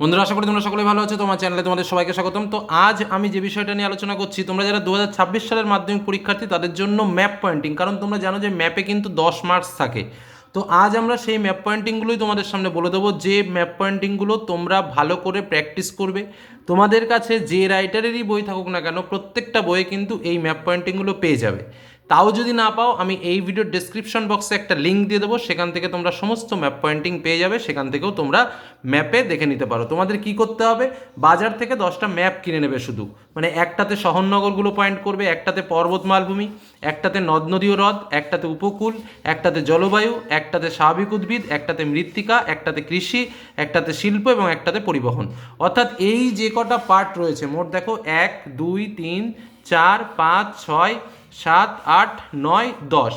বন্ধুরা, আশা করি তোমরা সকলে ভালো আছো, তোমার চ্যানেলে তোমাদের সবাইকে স্বাগতম। তো আজ আমি যে বিষয়টা নিয়ে আলোচনা করছি, তোমরা যারা দু হাজার ছাব্বিশ সালের মাধ্যমিক পরীক্ষার্থী, তাদের জন্য ম্যাপ পয়েন্টিং কারণ তোমরা জানো যে ম্যাপে কিন্তু দশ মার্কস থাকে। তো আজ আমরা সেই ম্যাপ পয়েন্টিংগুলোই তোমাদের সামনে বলে দেবো, যে ম্যাপ পয়েন্টিংগুলো তোমরা ভালো করে প্র্যাকটিস করবে। তোমাদের কাছে যে রাইটারেরই বই থাকুক না কেন, প্রত্যেকটা বইয়ে কিন্তু এই ম্যাপ পয়েন্টিংগুলো পেয়ে যাবে। তাও যদি না পাও, আমি এই ভিডিওর ডেসক্রিপশন বক্সে একটা লিঙ্ক দিয়ে দেবো। সেখান থেকে তোমরা সমস্ত ম্যাপ পয়েন্টিং পেয়ে যাবে। সেখান থেকেও তোমরা ম্যাপে দেখে নিতে পারো। তোমাদের কি করতে হবে? বাজার থেকে দশটা ম্যাপ কিনে নেবে শুধু। মানে একটাতে শহরনগরগুলো পয়েন্ট করবে, একটাতে পর্বত মালভূমি, একটাতে নদ নদী ও হ্রদ, একটাতে উপকূল, একটাতে জলবায়ু, একটাতে স্বাভাবিক উদ্ভিদ, একটাতে মৃত্তিকা, একটাতে কৃষি, একটাতে শিল্প এবং একটাতে পরিবহন। অর্থাৎ এই যে কটা পার্ট রয়েছে, মোট দেখো, এক, দুই, তিন, চার, পাঁচ, ছয় সাত, আট, নয়, দশ।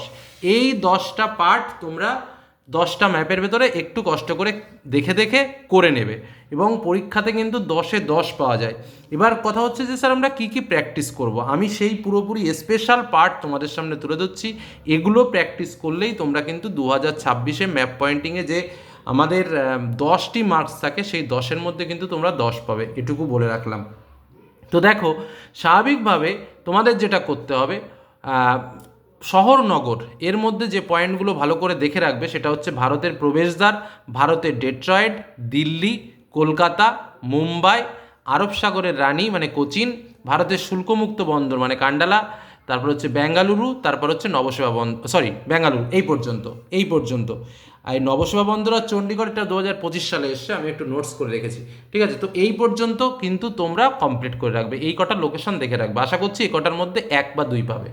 এই দশটা পার্ট তোমরা দশটা ম্যাপের ভেতরে একটু কষ্ট করে দেখে দেখে করে নেবে এবং পরীক্ষাতে কিন্তু দশে দশ পাওয়া যায়। এবার কথা হচ্ছে যে, স্যার, আমরা কী কী প্র্যাকটিস করব? আমি সেই পুরোপুরি স্পেশাল পার্ট তোমাদের সামনে তুলে ধরছি। এগুলো প্র্যাকটিস করলেই তোমরা কিন্তু দু হাজার ছাব্বিশে ম্যাপ পয়েন্টিংয়ে যে আমাদের দশটি মার্কস থাকে, সেই দশের মধ্যে কিন্তু তোমরা দশ পাবে। এটুকু বলে রাখলাম। তো দেখো, স্বাভাবিকভাবে তোমাদের যেটা করতে হবে আহ, শহর নগর এর মধ্যে যে পয়েন্টগুলো ভালো করে দেখে রাখবে সেটা হচ্ছে ভারতের প্রবেশদ্বার ভারতের ডেট্রয়েড দিল্লি কলকাতা মুম্বাই আরব সাগরের রানী মানে কোচিন ভারতের শুল্কমুক্ত বন্দর মানে কান্ডালা তারপর হচ্ছে বেঙ্গালুরু, তারপর হচ্ছে নবসেবা বন্দর সরি বেঙ্গালুরু, এই পর্যন্ত এই পর্যন্ত। আর এই নবসেবা বন্দর আর চণ্ডীগড় এটা দু হাজার পঁচিশ সালে এসছে, আমি একটু নোটস করে রেখেছি, ঠিক আছে? তো এই পর্যন্ত কিন্তু তোমরা কমপ্লিট করে রাখবে, এই কটা লোকেশন দেখে রাখবে। আশা করছি এই কটার মধ্যে এক বা দুই পাবে।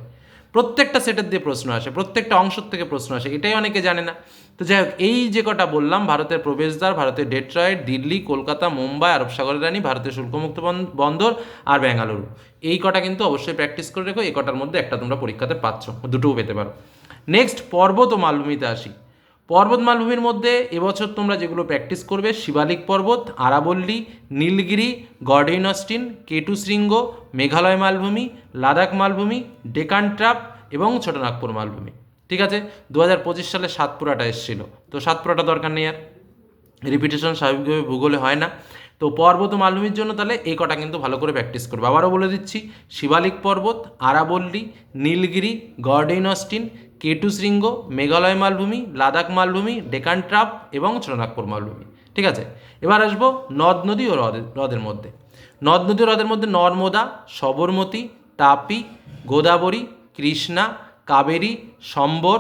প্রত্যেকটা সেটের দিয়ে প্রশ্ন আসে, প্রত্যেকটা অংশ থেকে প্রশ্ন আসে, এটাই অনেকে জানে না। তো যাই হোক, এই যে কটা বললাম, ভারতের প্রবেশদ্বার, ভারতের ডেট্রয়েড দিল্লি, কলকাতা, মুম্বাই, আরব সাগরের রানী, ভারতের শুল্কমুক্ত বন্দর আর বেঙ্গালুরু এই কটা কিন্তু অবশ্যই প্র্যাকটিস করে রেখো, এই কটার মধ্যে একটা তোমরা পরীক্ষাতে পাচ্ছ, দুটোও পেতে পারো। নেক্সট পর্ব তো মালভূমিতে আসি। পর্বত মালভূমির মধ্যে এবছর তোমরা যেগুলো প্র্যাকটিস করবে, শিবালিক পর্বত, আরাবল্লী, Nilgiri, Godwin Austen K two শৃঙ্গ মেঘালয় মালভূমি, লাদাখ মালভূমি ডেকান ট্রাপ এবং ছোটনাগপুর মালভূমি। ঠিক আছে? দু হাজার পঁচিশ সালে সাতপুরাটা এসেছিল। তো সাতপুরাটা দরকার নেই আর। রিপিটেশন স্বাভাবিকভাবে ভূগোলে হয় না। তো পর্বত মালভূমির জন্য তাহলে এই কটা কিন্তু ভালো করে প্র্যাকটিস করবে। আবারও বলে দিচ্ছি, শিবালিক পর্বত, আরাবল্লী, Nilgiri Godwin Austen K two শৃঙ্গ মেঘালয় মালভূমি, লাদাখ মালভূমি ডেকান ট্রাপ এবং ছোটনাগপুর মালভূমি। ঠিক আছে? এবার আসব নদ নদী ও হ্রদের হ্রদের মধ্যে। নদ নদী হ্রদের মধ্যে নর্মদা, সবরমতী, তাপি, গোদাবরী, কৃষ্ণা, কাবেরী, সম্বর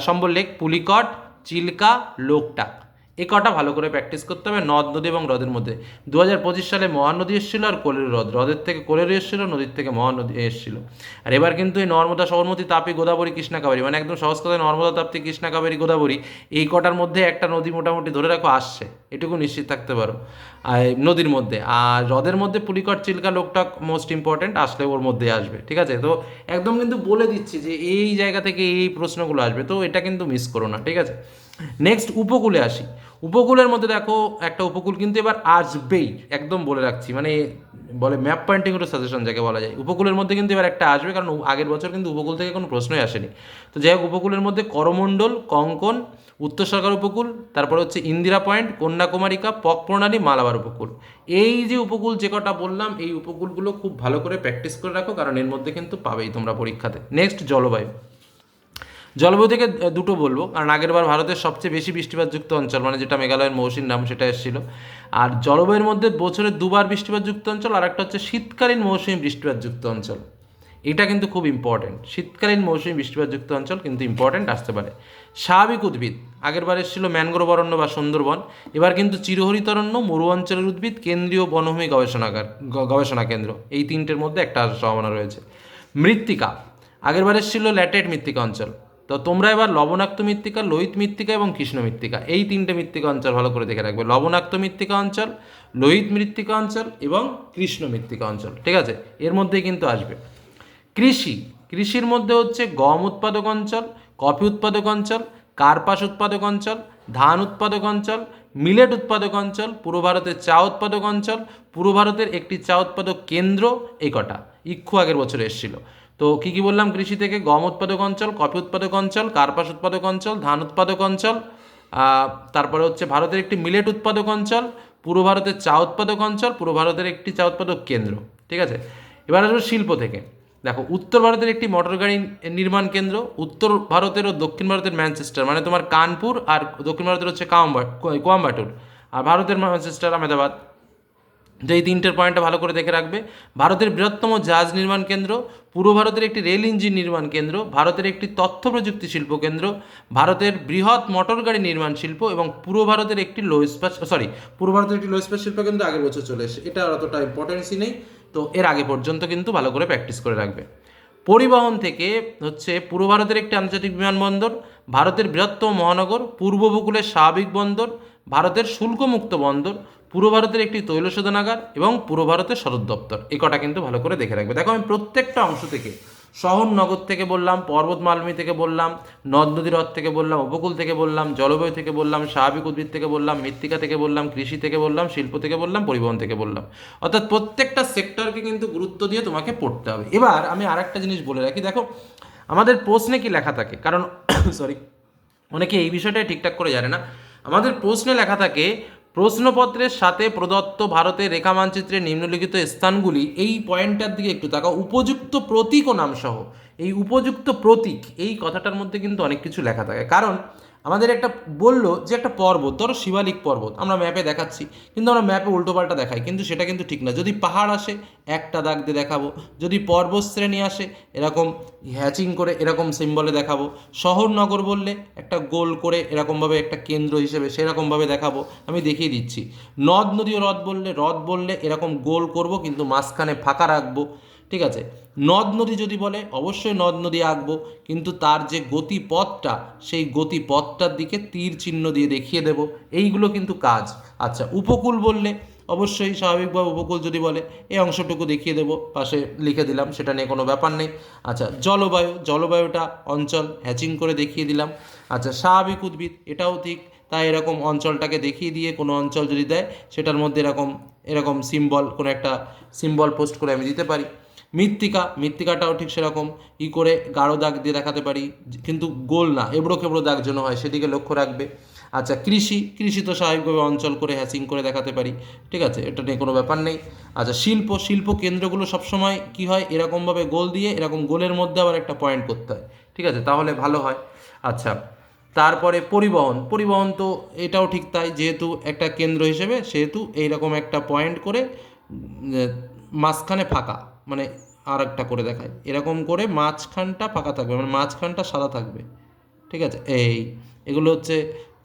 সম্বর লেক, পুলিকট, চিল্কা, লোকটাক। এ কটা ভালো করে প্র্যাকটিস করতে হবে, নদ, নদী এবং হ্রদের মধ্যে। দু হাজার পঁচিশ সালে মহানদী এসেছিল আর কোলের হ্রদ। হ্রদের থেকে কোলের এসেছিল, নদীর থেকে মহানদী এসেছিল। আর এবার কিন্তু এই নর্মদা, সবরমতী, তাপি, গোদাবরী কৃষ্ণা কাবেরী মানে একদম সহজ কথায় নর্মদা তাপ্তি কৃষ্ণা কাবেরী গোদাবরী, এই কটার মধ্যে একটা নদী মোটামুটি ধরে রাখো আসছে। এটুকু নিশ্চিত থাকতে পারো। আর নদীর মধ্যে। আর হ্রদের মধ্যে পুলিকট চিল্কা, লোকটাক মোস্ট ইম্পর্টেন্ট আসলে ওর মধ্যে আসবে, ঠিক আছে? তো একদম কিন্তু বলে দিচ্ছি যে এই জায়গা থেকে এই প্রশ্নগুলো আসবে, তো এটা কিন্তু মিস করো না, ঠিক আছে? নেক্সট উপকূলে আসি। উপকূলের মধ্যে দেখো একটা উপকূল কিন্তু এবার আসবেই, একদম বলে রাখছি। মানে বলে ম্যাপ পয়েন্টিং একটু সাজেশন যাকে বলা যায়। উপকূলের মধ্যে কিন্তু এবার একটা আসবে, কারণ আগের বছর কিন্তু উপকূল থেকে কোনো প্রশ্নই আসেনি। তো যাই হোক, উপকূলের মধ্যে করমণ্ডল, কঙ্কন, উত্তর সরকার উপকূল, তারপর হচ্ছে ইন্দিরা পয়েন্ট, কন্যাকুমারিকা, পক প্রণালী, মালাবার উপকূল। এই যে উপকূল যে কটা বললাম, এই উপকূলগুলো খুব ভালো করে প্র্যাকটিস করে রাখো, কারণ এর মধ্যে কিন্তু পাবেই তোমরা পরীক্ষাতে। নেক্সট জলবায়ু। জলবায়ু থেকে দুটো বলব। কারণ আগেরবার ভারতের সবচেয়ে বেশি বৃষ্টিপাতযুক্ত অঞ্চল মানে যেটা মেঘালয়ের মৌসিন নাম, সেটা এসেছিল। আর জলবায়ুর মধ্যে বছরে দুবার বৃষ্টিপাতযুক্ত অঞ্চল, আর একটা হচ্ছে শীতকালীন মৌসুমী বৃষ্টিপাতযুক্ত অঞ্চল। এটা কিন্তু খুব ইম্পর্টেন্ট শীতকালীন মৌসুমী বৃষ্টিপাতযুক্ত অঞ্চল কিন্তু ইম্পর্টেন্ট আসতে পারে। স্বাভাবিক উদ্ভিদ। আগেরবার এসেছিল ম্যানগ্রোভ অরণ্য বা সুন্দরবন। এবার কিন্তু চিরহরিতরণ্য, মরু অঞ্চলের উদ্ভিদ, কেন্দ্রীয় বনভূমি গবেষণাগার গবেষণা কেন্দ্র। এই তিনটের মধ্যে একটা সম্ভাবনা রয়েছে। মৃত্তিকা। আগেরবার এসেছিল ল্যাটেট মৃত্তিকা অঞ্চল। তো তোমরা এবার লবণাক্ত মৃত্তিকা, লোহিত মৃত্তিকা এবং কৃষ্ণ মৃত্তিকা, এই তিনটে মৃত্তিকা অঞ্চল ভালো করে দেখে রাখবে। লবণাক্ত মৃত্তিকা অঞ্চল, লোহিত মৃত্তিকা অঞ্চল এবং কৃষ্ণ মৃত্তিকা অঞ্চল, ঠিক আছে? এর মধ্যেই কিন্তু আসবে। কৃষি, কৃষির মধ্যে হচ্ছে গম উৎপাদক অঞ্চল, কফি উৎপাদক অঞ্চল, কার্পাস উৎপাদক অঞ্চল, ধান উৎপাদক অঞ্চল, মিলেট উৎপাদক অঞ্চল পূর্ব ভারতের চা উৎপাদক অঞ্চল পূর্ব ভারতের একটি চা উৎপাদক কেন্দ্র এই কটা। ইক্ষু আগের বছর এসেছিল। তো কী কী বললাম? কৃষি থেকে গম উৎপাদক অঞ্চল, কফি উৎপাদক অঞ্চল, কার্পাস উৎপাদক অঞ্চল, ধান উৎপাদক অঞ্চল তারপরে হচ্ছে ভারতের একটি মিলেট উৎপাদক অঞ্চল, পূর্ব ভারতের চা উৎপাদক অঞ্চল, পূর্ব ভারতের একটি চা উৎপাদক কেন্দ্র, ঠিক আছে? এবার আসব শিল্প থেকে। দেখো, উত্তর ভারতের একটি মোটর গাড়ি নির্মাণ কেন্দ্র, উত্তর ভারতের ও দক্ষিণ ভারতের ম্যানচেস্টার মানে তোমার কানপুর আর দক্ষিণ ভারতের হচ্ছে কোয়াম্বাটুর, আর ভারতের ম্যানচেস্টার আহমেদাবাদ। তো এই তিনটের পয়েন্টটা ভালো করে দেখে রাখবে। ভারতের বৃহত্তম জাহাজ নির্মাণ কেন্দ্র, পূর্ব ভারতের একটি রেল ইঞ্জিন নির্মাণ কেন্দ্র, ভারতের একটি তথ্য প্রযুক্তি শিল্প কেন্দ্র, ভারতের বৃহৎ মোটর গাড়ি নির্মাণ শিল্প এবং পূর্ব ভারতের একটি লো স্পেস সরি পূর্ব ভারতের একটি লো স্পেস শিল্প কেন্দ্র আগের বছর চলে এসে এটা অতটা ইম্পর্টেন্সই নেই। তো এর আগে পর্যন্ত কিন্তু ভালো করে প্র্যাকটিস করে রাখবে। পরিবহন থেকে হচ্ছে পূর্ব ভারতের একটি আন্তর্জাতিক বিমানবন্দর, ভারতের বৃহত্তম মহানগর, পূর্ব উপকূলের স্বাভাবিক বন্দর ভারতের শুল্কমুক্ত বন্দর, পূর্ব ভারতের একটি তৈল শোধনাগার এবং পূর্ব ভারতের সদর দপ্তর। এ কটা কিন্তু ভালো করে দেখে রাখবে। দেখো, আমি প্রত্যেকটা অংশ থেকে শহর নগর থেকে বললাম পর্বত মালভূমি থেকে বললাম, নদ নদী হ্রদ থেকে বললাম, উপকূল থেকে বললাম, জলবায়ু থেকে বললাম, স্বাভাবিক উদ্ভিদ থেকে বললাম, মৃত্তিকা থেকে বললাম, কৃষি থেকে বললাম, শিল্প থেকে বললাম, পরিবহন থেকে বললাম। অর্থাৎ প্রত্যেকটা সেক্টরকে কিন্তু গুরুত্ব দিয়ে তোমাকে পড়তে হবে। এবার আমি আরেকটা জিনিস বলে রাখি। দেখো, আমাদের প্রশ্নে কি লেখা থাকে? কারণ সরি অনেকে এই বিষয়টাই ঠিকঠাক করে জানে না। আমাদের প্রশ্নে লেখা থাকে, প্রশ্নপত্রের সাথে প্রদত্ত ভারতের রেখা মানচিত্রে নিম্নলিখিত স্থানগুলি এই পয়েন্টটার দিকে একটু তাকাও, উপযুক্ত প্রতীক ও নামসহ। এই উপযুক্ত প্রতীক, এই কথাটার মধ্যে কিন্তু অনেক কিছু লেখা থাকে। কারণ আমাদের একটা বলল যে একটা পর্বত, ধরো শিবালিক পর্বত, আমরা ম্যাপে দেখাচ্ছি, কিন্তু আমরা ম্যাপে উল্টোপাল্টা দেখাই, কিন্তু সেটা কিন্তু ঠিক না। যদি পাহাড় আসে, একটা দাগ দিয়ে দেখাবো, যদি পর্বত শ্রেণি আসে, এরকম হ্যাচিং করে এরকম সিম্বলে দেখাবো শহর নগর বললে একটা গোল করে এরকমভাবে একটা কেন্দ্র হিসেবে সেরকমভাবে দেখাবো, আমি দেখিয়ে দিচ্ছি। নদ নদী ও হ্রদ বললে হ্রদ বললে এরকম গোল করব, কিন্তু মাঝখানে ফাঁকা রাখব ঠিক আছে? নদ নদী যদি বলে, অবশ্যই নদ নদী আঁকবো, কিন্তু তার যে গতিপথটা, সেই গতিপথটার দিকে তীর চিহ্ন দিয়ে দেখিয়ে দেব। এইগুলো কিন্তু কাজ। আচ্ছা উপকূল বললে অবশ্যই স্বাভাবিকভাবে উপকূল যদি বলে, এই অংশটুকু দেখিয়ে দেবো, পাশে লিখে দিলাম, সেটা নিয়ে কোনো ব্যাপার নেই। আচ্ছা জলবায়ু, জলবায়ুটা অঞ্চল হ্যাচিং করে দেখিয়ে দিলাম। আচ্ছা স্বাভাবিক উদ্ভিদ, এটাও ঠিক। তাই এরকম অঞ্চলটাকে দেখিয়ে দিয়ে কোনো অঞ্চল যদি দেয়, সেটার মধ্যে এরকম এরকম সিম্বল কোনো একটা সিম্বল পোস্ট করে আমি দিতে পারি। মৃত্তিকা, মৃত্তিকাটাও ঠিক সেরকম। ই করে গাঢ় দাগ দিয়ে দেখাতে পারি, কিন্তু গোল না, এবড়ো খেবড়ো দাগ যেন হয় সেদিকে লক্ষ্য রাখবে। আচ্ছা কৃষি কৃষি তো স্বাভাবিকভাবে অঞ্চল করে হ্যাচিং করে দেখাতে পারি। ঠিক আছে, এটা নিয়ে কোনো ব্যাপার নেই। আচ্ছা শিল্প শিল্প কেন্দ্রগুলো সবসময় কি হয়? এরকমভাবে গোল দিয়ে, এরকম গোলের মধ্যে আবার একটা পয়েন্ট করতে হয়। ঠিক আছে, তাহলে ভালো হয়। আচ্ছা তারপরে পরিবহন পরিবহন তো এটাও ঠিক তাই, যেহেতু একটা কেন্দ্র হিসেবে, সেহেতু এইরকম একটা পয়েন্ট করে মাঝখানে ফাঁকা। মানে আর একটা করে দেখায়। এরকম করে মাঝখানটা ফাঁকা থাকবে মানে মাঝখানটা সাদা থাকবে। ঠিক আছে? এই, এগুলো হচ্ছে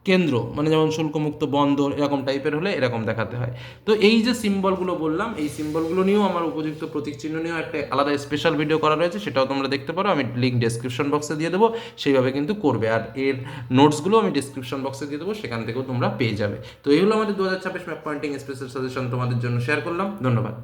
কেন্দ্র মানে যেমন শুল্কমুক্ত বন্দর, এরকম টাইপের হলে এরকম দেখাতে হয়। তো এই যে সিম্বলগুলো বললাম, এই সিম্বলগুলো নিয়েও আমার উপযুক্ত প্রতীক চিহ্ন নিয়েও একটা আলাদা স্পেশাল ভিডিও করা রয়েছে, সেটাও তোমরা দেখতে পারো। আমি লিঙ্ক ডেসক্রিপশন বক্সে দিয়ে দেবো, সেইভাবে কিন্তু করবে। আর এর নোটসগুলো আমি ডিসক্রিপশন বক্সে দিয়ে দেবো, সেখান থেকেও তোমরা পেয়ে যাবে। তো এই হলো আমাদের দু হাজার ছাব্বিশ ম্যাপ পয়েন্টিং স্পেশাল সাজেশন তোমাদের জন্য শেয়ার করলাম। ধন্যবাদ।